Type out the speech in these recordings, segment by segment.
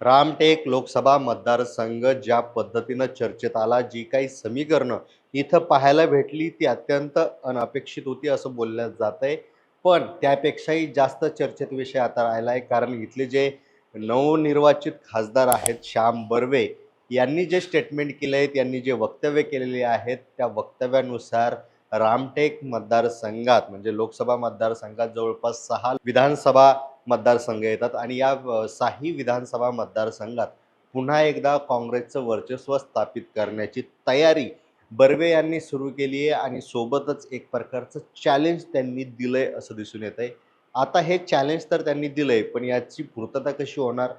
रामटेक लोकसभा मतदारसंघ ज्या पद्धतीनं चर्चेत आला जी काही समीकरणं इथं पाहायला भेटली ती अत्यंत अनपेक्षित होती असं बोललं जात आहे पण त्यापेक्षाही जास्त चर्चेत विषय आता राहिला आहे कारण इथले जे नवनिर्वाचित खासदार आहेत श्याम बर्वे यांनी जे स्टेटमेंट केले आहेत यांनी जे वक्तव्य केलेले आहेत त्या वक्तव्यानुसार रामटेक मतदारसंघात म्हणजे लोकसभा मतदारसंघात जवळपास सहा विधानसभा मतदारसंघ येतात आणि या साही विधानसभा मतदारसंघात पुन्हा एकदा काँग्रेसचं वर्चस्व स्थापित करण्याची तयारी बर्वे यांनी सुरू केली आहे आणि सोबतच एक प्रकारचं चॅलेंज त्यांनी दिलंय असं दिसून येत आहे आता हे चॅलेंज तर त्यांनी दिलंय पण याची पूर्तता कशी होणार?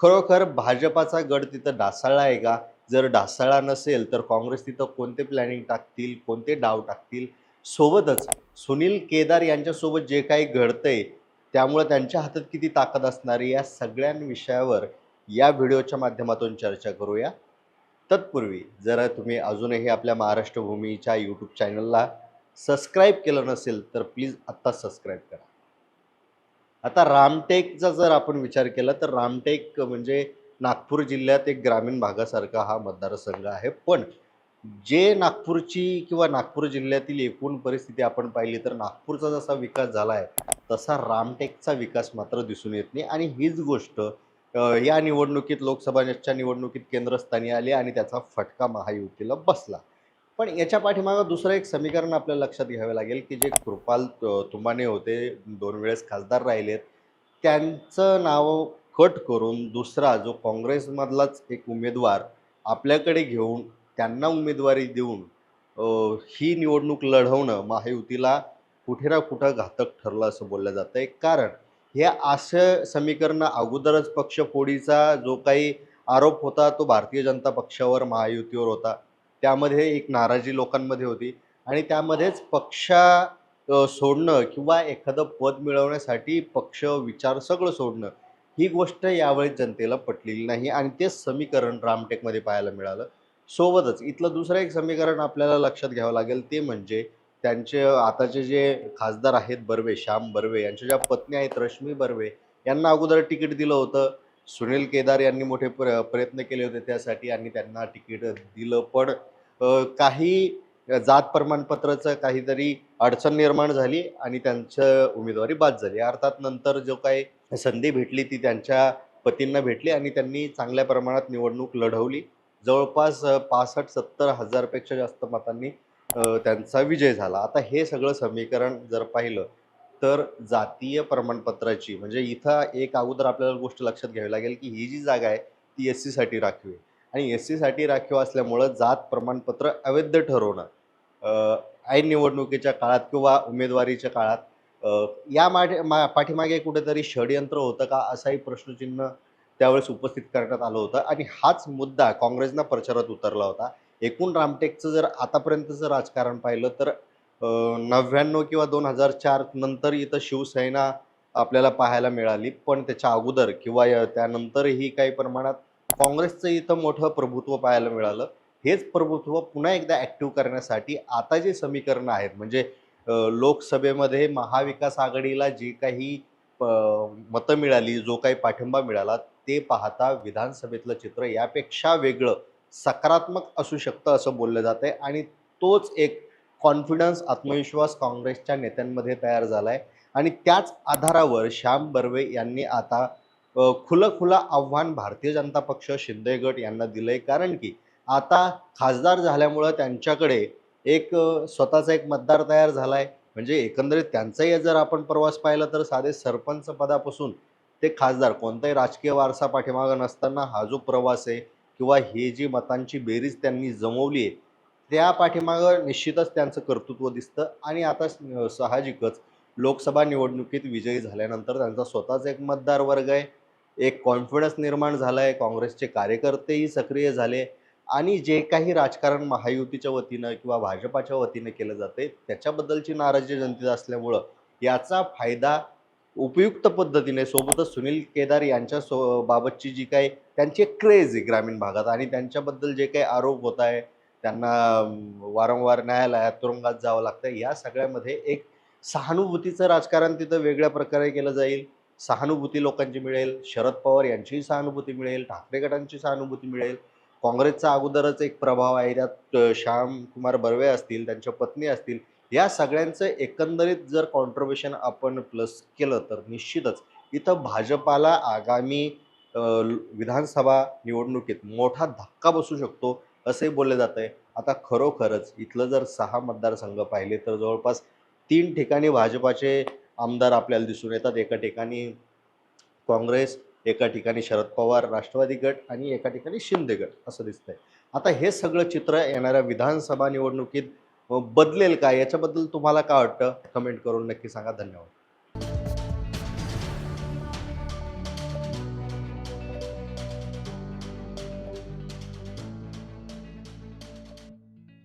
खरोखर भाजपाचा गड तिथं ढासाळला आहे का? जर ढासळला नसेल तर काँग्रेस तिथं कोणते प्लॅनिंग टाकतील कोणते डाव टाकतील? सोबतच सुनील केदार यांच्यासोबत जे काही घडतंय त्यामुळे त्यांच्या हातात किती ताकद असणार या सगळ्या विषयावर या व्हिडिओच्या माध्यमातून चर्चा करूया. तत्पूर्वी जर तुम्ही अजूनही आपल्या महाराष्ट्र भूमीच्या यूट्यूब चॅनलला सबस्क्राईब केलं नसेल तर प्लीज आत्ता सबस्क्राईब करा. आता रामटेकचा जर आपण विचार केला तर रामटेक म्हणजे नागपूर जिल्ह्यात एक ग्रामीण भागासारखा हा मतदारसंघ आहे. पण जे नागपूरची किंवा नागपूर जिल्ह्यातील एकूण परिस्थिती आपण पाहिली तर नागपूरचा जसा विकास झाला आहे तसा रामटेकचा विकास मात्र दिसून येत नाही. आणि हीच गोष्ट या निवडणुकीत लोकसभाच्या निवडणुकीत केंद्रस्थानी आली आणि त्याचा फटका महायुतीला बसला. पण याच्या पाठीमागं दुसरं एक समीकरण आपल्याला लक्षात घ्यावे लागेल की जे कृपाल तुंबाने तुमाने होते दोन वेळेस खासदार राहिलेत त्यांचं नाव कट करून दुसरा जो काँग्रेसमधलाच एक उमेदवार आपल्याकडे घेऊन त्यांना उमेदवारी देऊन ही निवडणूक लढवणं महायुतीला कुठे ना कुठं घातक ठरलं असं बोललं जातं. आहे कारण हे असं समीकरण अगोदरच पक्षफोडीचा जो काही आरोप होता तो भारतीय जनता पक्षावर महायुतीवर होता. त्यामध्ये एक नाराजी लोकांमध्ये होती आणि त्यामध्येच पक्षा सोडणं किंवा एखादं पद मिळवण्यासाठी पक्ष विचार सगळं सोडणं ही गोष्ट यावेळी जनतेला पटलेली नाही आणि तेच समीकरण रामटेकमध्ये पाहायला मिळालं. सोबतच इथलं दुसरं एक समीकरण आपल्याला लक्षात घ्यावं लागेल ते म्हणजे त्यांचे आताचे जे खासदार आहेत बर्वे श्याम बर्वे यांच्या ज्या पत्नी आहेत रश्मी बर्वे यांना अगोदर तिकीट दिलं होतं. सुनील केदार यांनी मोठे प्र प्रयत्न केले होते त्यासाठी आणि त्यांना तिकीट दिलं पण काही जात प्रमाणपत्राचं काहीतरी अडचण निर्माण झाली आणि त्यांचं उमेदवारी बाद झाली. अर्थात नंतर जो काही संधी भेटली ती त्यांच्या पतींना भेटली आणि त्यांनी चांगल्या प्रमाणात निवडणूक लढवली. जवळपास पासष्ट सत्तर हजारपेक्षा जास्त मतांनी त्यांचा विजय झाला. आता हे सगळं समीकरण जर पाहिलं तर जातीय प्रमाणपत्राची म्हणजे इथं एक अगोदर आपल्याला गोष्ट लक्षात घ्यावी लागेल की ही जी जागा आहे ती एस सीसाठी राखीव आहे. आणि एस सीसाठी राखीव असल्यामुळं जात प्रमाणपत्र अवैध ठरवणं ऐन निवडणुकीच्या काळात किंवा उमेदवारीच्या काळात या मागे मा पाठीमागे कुठेतरी षडयंत्र होतं का असाही प्रश्नचिन्ह त्यावेळेस उपस्थित करण्यात आलं होतं. आणि हाच मुद्दा काँग्रेसनं प्रचारात उतरला होता. एकूण रामटेकचं जर आतापर्यंतचं राजकारण पाहिलं तर नव्याण्णव किंवा दोन हजार चार नंतर इथं शिवसेना आपल्याला पाहायला मिळाली. पण त्याच्या अगोदर किंवा त्यानंतरही काही प्रमाणात काँग्रेसचं इथं मोठं प्रभुत्व पाहायला मिळालं. हेच प्रभुत्व पुन्हा एकदा ॲक्टिव्ह करण्यासाठी आता जे समीकरणं आहेत म्हणजे लोकसभेमध्ये महाविकास आघाडीला जी काही मतं मिळाली जो काही पाठिंबा मिळाला ते पाहता विधानसभेतलं चित्र यापेक्षा वेगळं सकारात्मक असू शकतं असं बोललं जात आहे आणि तोच एक कॉन्फिडन्स आत्मविश्वास काँग्रेसच्या नेत्यांमध्ये तयार झाला आहे आणि त्याच आधारावर श्याम बर्वे यांनी आता खुलं खुलं आव्हान भारतीय जनता पक्ष शिंदे गट यांना दिलं आहे कारण की आता खासदार झाल्यामुळं त्यांच्याकडे एक स्वतःचा एक मतदार तयार झाला आहे म्हणजे एकंदरीत त्यांचाही जर आपण प्रवास पाहिला तर साधे सरपंच पदापासून ते खासदार कोणताही राजकीय वारसा पाठीमागं नसताना हा जो प्रवास आहे किंवा ही जी मतांची बेरीज त्यांनी जमवली आहे त्या पाठीमागं निश्चितच त्यांचं कर्तृत्व दिसतं. आणि आता साहजिकच लोकसभा निवडणुकीत विजयी झाल्यानंतर त्यांचा स्वतःचा एक मतदार वर्ग आहे. एक कॉन्फिडन्स निर्माण झाला आहे काँग्रेसचे कार्यकर्तेही सक्रिय झाले. आणि जे काही राजकारण महायुतीच्या वतीनं किंवा भाजपाच्या वतीनं केलं जाते त्याच्याबद्दलची नाराजी जनतेत असल्यामुळं याचा फायदा उपयुक्त पद्धतीने सोबतच सुनील केदार यांच्या सो बाबतची जी काही त्यांची एक क्रेज आहे ग्रामीण भागात आणि त्यांच्याबद्दल जे काही आरोप होत आहे त्यांना वारंवार न्यायालयात तुरुंगात जावं लागतं. या सगळ्यामध्ये एक सहानुभूतीचं राजकारण तिथं वेगळ्या प्रकारे केलं जाईल. सहानुभूती लोकांची मिळेल. शरद पवार यांचीही सहानुभूती मिळेल. ठाकरे गटांची सहानुभूती मिळेल. काँग्रेसचा अगोदरच एक प्रभाव आहे. त्यात श्यामकुमार बर्वे असतील त्यांच्या पत्नी असतील या सगळ्यांचं एकंदरीत जर कॉन्ट्रिब्युशन आपण प्लस केलं तर निश्चितच इथं भाजपाला आगामी विधानसभा निवडणुकीत मोठा धक्का बसू शकतो असे बोलले जात आहे आता खरोखरच इथलं जर सहा मतदारसंघ पाहिले तर जवळपास तीन ठिकाणी भाजपाचे आमदार आपल्याला दिसून येतात. एका ठिकाणी काँग्रेस एका ठिकाणी शरद पवार राष्ट्रवादी गट आणि एका ठिकाणी शिंदे गट असं दिसतंय. आता हे सगळं चित्र येणाऱ्या विधानसभा निवडणुकीत बदलेल का? याच्याबद्दल तुम्हाला काय वाटतं? कमेंट करून नक्की सांगा. धन्यवाद.